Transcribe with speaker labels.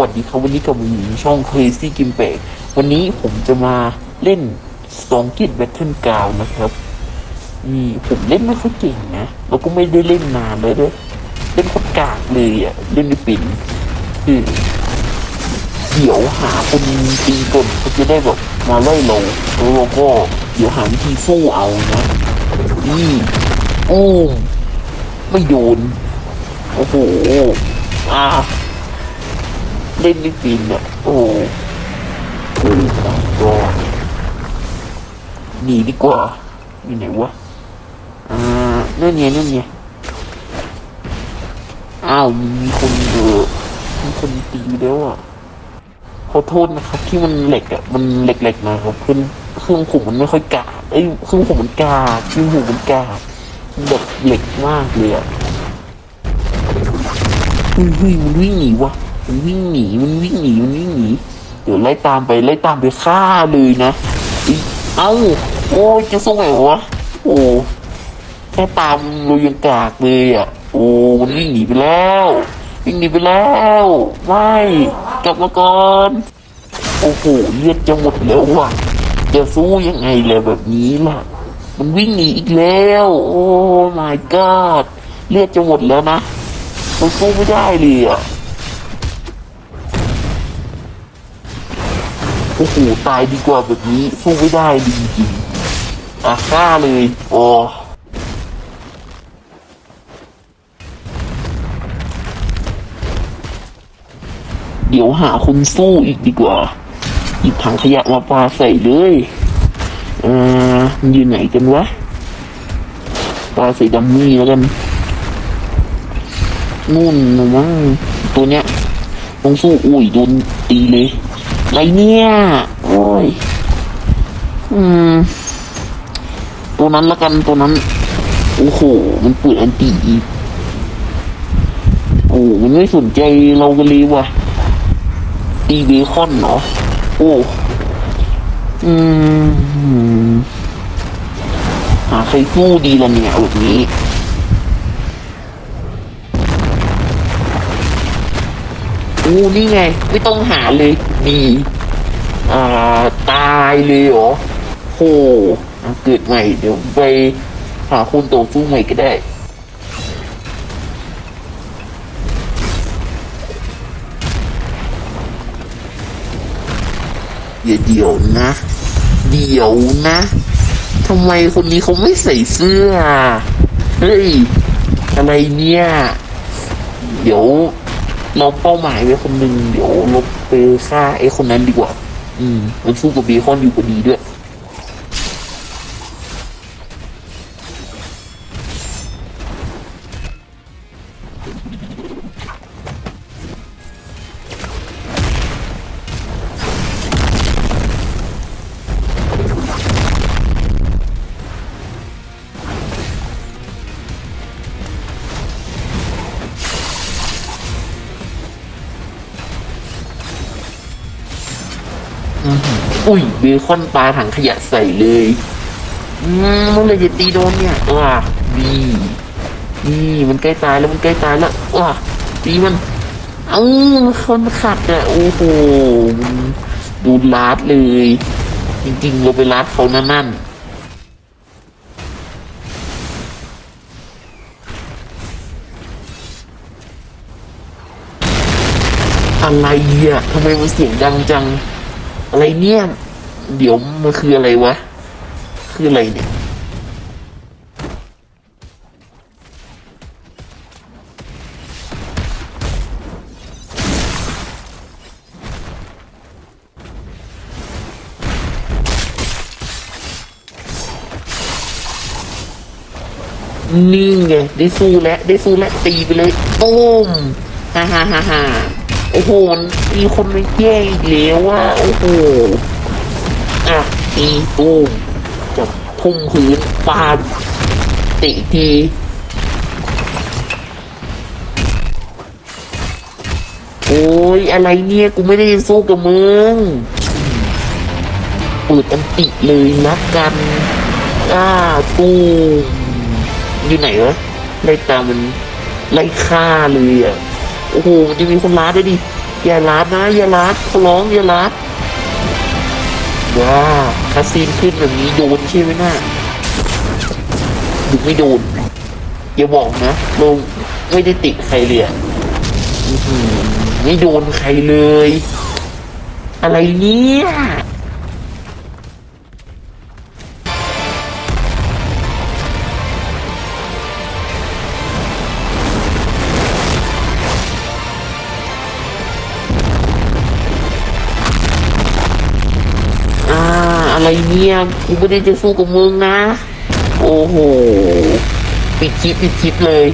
Speaker 1: วัสดีครับวันนี้กับมอยู่ในช่อง Crazy Game แปลกวันนี้ผมจะมาเล่น Strong Kid Battle Ground นะครับนี่ผมเล่นไม่ค่อยเก่งนะ แล้วก็ไม่ได้เล่นนานเลยด้วยเล่นคตรกากเลยอะ เล่นไม่เป็นคือเดี๋ยวหาคนตีก่อนเขาจะได้แบบมาไล่เราแล้วเราก็เดี๋ยวหาวิธีสู้เอานะนี่โอ้มไม่โดนโอ้โหอ่า เล่นไม่เป็นอะโอ้โหตายก็หนีดีกว่าอยู่ไหนวะอ่านั่นไงนั่นไงอ้าวมีคนเออมีคนตีแล้วอะขอโทษนะครับที่มันเหล็กอะมันเหล็กๆนะครับเครื่องเครื่องผมมันไม่ค่อยกาดเอ้ยเครื่องผมมันกาดเครื่องผมมันกาดแบบเหล็กมากเลยอะเฮ้ยมันวิ่งหนีวะ มันวิ่งหนีมันวิ่งหนีมันวิ่งหนีเดี๋ยวไล่ตามไปไล่ตามไปฆ่าเลยนะเอ้าโอ้ยจะสู้ไงวะโอ้แค่ตามเรายังกากเลยอะโอ้มันวิ่งหนีไปแล้ววิ่งหนีไปแล้วไม่กลับมาก่อนโอ้โหเลือดจะหมดแล้วว่ะจะสู้ยังไงเลยแบบนี้ล่ะ มันวิ่งหนีอีกแล้ว โอ้ my god เลือดจะหมดแล้วนะมันสู้ไม่ได้เลยอะ โอ้โหตายดีกว่าแบบนี้สู้ไม่ได้จริงๆอะฆ่าเลยโอ้เดี๋ยวหาคนสู้อีกดีกว่าหยิบถังขยะมาปาใส่เลยเอ่อมันอยู่ไหนกันวะปาใส่ดัมมี่แล้วกันนู่นนะมั้งตัวเนี้ยต้องสู้อุ้ยโดนตีเลย อะไรเนี่ย โอ้ย อืม ตัวนั้นละกันตัวนั้น โอ้โห มันเปิดอันตีอีกโอ้มันไม่สนใจเรากันเลยว่ะตีเบคอนเนาะโอ้อืมหาใครสู้ดีละเนี่ยแบบนี้ อู้นี่ไง ไม่ต้องหาเลยดีอ่าตายเลยเหรอโหเกิดใหม่ เดี๋ยวไปหาคนโตสู้ใหม่ก็ได้เดี๋ยวเดี๋ยวนะ เดี๋ยวนะทำไมคนนี้เขาไม่ใส่เสื้อ เฮ้ย อะไรเนี่ย เดี๋ยว เราเป้าหมายไว้คนหนึ่งเดี๋ยวลบไปฆ่าไอ้คนนั้นดีกว่า อืม มันสู้กับเบคอนอยู่กว่าดีด้วย อุ้ยเบคอนปลาถังขยะใส่เลยอืมเมื่อไหรจะตีโดนเนี่ยว้าดีนี่มันใกล้ตายแล้วมันใกล้ตายแล้วว้าตีมัน เอ้าคนขัดอะโอ้โหมันดูลาดเลย จริงๆเราไปลาดเขานั่นนั่นอะไรอะทำไมมันเสียงดังจัง อะไรเนี่ย เดี๋ยวมันคืออะไรวะ คืออะไรเนี่ย นี่ไงได้สู้แล้ว ได้สู้แล้วตีไปเลยตูมฮ่าฮ่าฮ่าฮ่า โอ้โห มีคนมาแย่งอีกแล้วว่าโอ้โห อะตีตูมจับทุ่มพื้นปาดตะอีกทีโอ้ยอะไรเนี่ย กูไม่ได้สู้กับมึงเปิดอันติเลยนักกันอ้าตูมอยู่ไหนวะไล่ตามมันไล่ฆ่าเลยอะ โอ้โหมันจะมีคนร้ายด้วยดิอย่าลัดนะอย่าลัดขอร้องอย่าลัดว้าคาซีนขึ้นแบบนี้โดนใช่ไหมน่ะหรือไม่โดนอย่าบอกนะลงไม่ได้ติดใครเลยไม่โดนใครเลย อะไรเนี่ย อะไรเนี่ยกูไม่ได้จะสู้กับมึงนะ โอ้โห ปิดคลิปปิดคลิปเลย